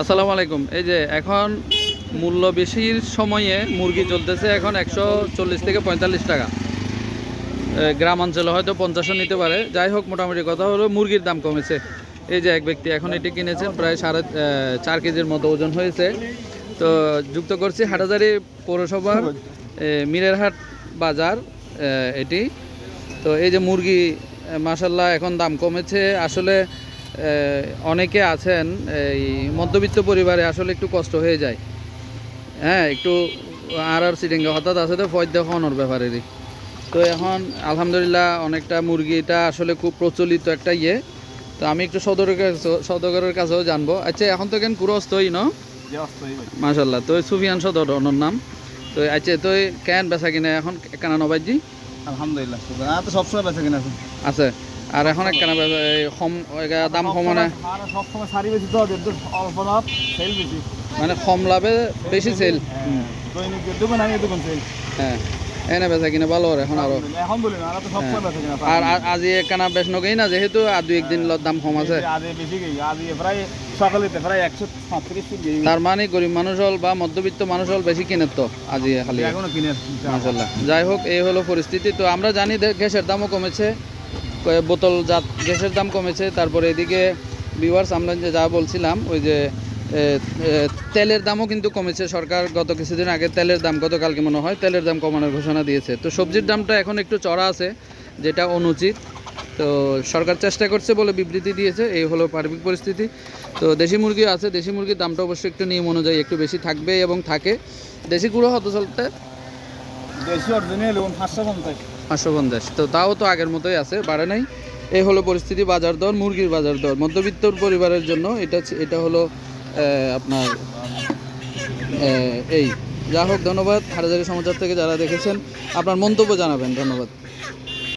আসসালামু আলাইকুম। এই যে এখন মূল্য বেশির সময়ে মুরগি চলতেছে এখন একশো চল্লিশ থেকে পঁয়তাল্লিশ টাকা। এ, গ্রাম অঞ্চলে হয়তো পঞ্চাশও নিতে পারে। যাই হোক মোটামুটি কথা হলো মুরগির দাম কমেছে। এই যে এক ব্যক্তি এখন এটি কিনেছেন প্রায় সাড়ে চার কেজির মতো ওজন হয়েছে। তো যুক্ত করছি হাটাজারি পৌরসভার মিরেরহাট বাজার এটি। তো এই যে মুরগি মাসাল্লাহ এখন দাম কমেছে। আসলে অনেকে আছেন এই মধ্যবিত্ত পরিবারে আসলে একটু কষ্ট হয়ে যায়। হ্যাঁ একটু আর আর সিটিংয়ে হঠাৎ আছে তো ফয় দেখানোর ব্যাপারেরই তো এখন আলহামদুলিল্লাহ অনেকটা মুরগিটা আসলে খুব প্রচলিত একটা ইয়ে। তো আমি একটু সদরের কাছে সদরের কাছেও জানব। আচ্ছা এখন তো কেন কুরস্তই ন? মাসাল্লাহ তো সুফিয়ান সদর ওনার নাম। তো আচ্ছা তো কেন বেচা কিনে এখন? কেনা নবাইজি আলহামদুলিল্লাহ তো সবসময় বেঁচে কিনা আছে। আর এখন একখানা কম দাম কমানে আর সবসময় সারি বেশি তো অল্প লাভ সেল বেশি। মানে কম লাভে বেশি সেল দৈনিক দোকান আমি দোকান সেল হ্যাঁ এনে বেচা কিনে ভালো এখন আরও। এখন বলি না আর তো সবসময় বেঁচে কিনা আর আর আজি একখানা বেশ নগেই না যেহেতু আর দুই একদিন দাম কম আছে। আজ বেশি গেই আজ প্রায় সকালেতে তার মানে গরিব মানুষ হল বা মধ্যবিত্ত মানুষ হল বেশি কিনে তো আজি খালি। এখনও কিনে মাসাল্লাহ যাই হোক এই হলো পরিস্থিতি। তো আমরা জানি গ্যাসের দামও কমেছে। বোতল জাত গ্যাসের দাম কমেছে, তারপরে এদিকে ভিউয়ার্স আমরা যে যা বলছিলাম, ওই যে তেলের দামও কিন্তু কমেছে। সরকার গত কিছুদিন আগে তেলের দাম, গতকালকে মনে হয় তেলের দাম কমানোর ঘোষণা দিয়েছে। তো সবজির দামটা এখন একটু চড়া আছে, যেটা অনুচিত। তো সরকার চেষ্টা করছে বলে বিবৃতি দিয়েছে, এই হলো পারিবারিক পরিস্থিতি। তো দেশি মুরগি আছে, দেশি মুরগির দামটা অবশ্যই একটু নিয়ম অনুযায়ী একটু বেশি থাকবে এবং থাকে। দেশি গুঁড়ো হতে চলতে? দেশি অরিজিনাল এবং পাঁচশো পঞ্চাশ। পাঁচশো পঞ্চাশ। তো তাও তো আগের মতোই আছে, বাড়ে নাই। এই হলো পরিস্থিতি, বাজার দর, মুরগির বাজার দর। মধ্যবিত্ত পরিবারের জন্য এটা এটা হলো আপনার এই। যা হোক, ধন্যবাদ। হারাজারি সমাচার থেকে যারা দেখেছেন, আপনার মন্তব্য জানাবেন। ধন্যবাদ।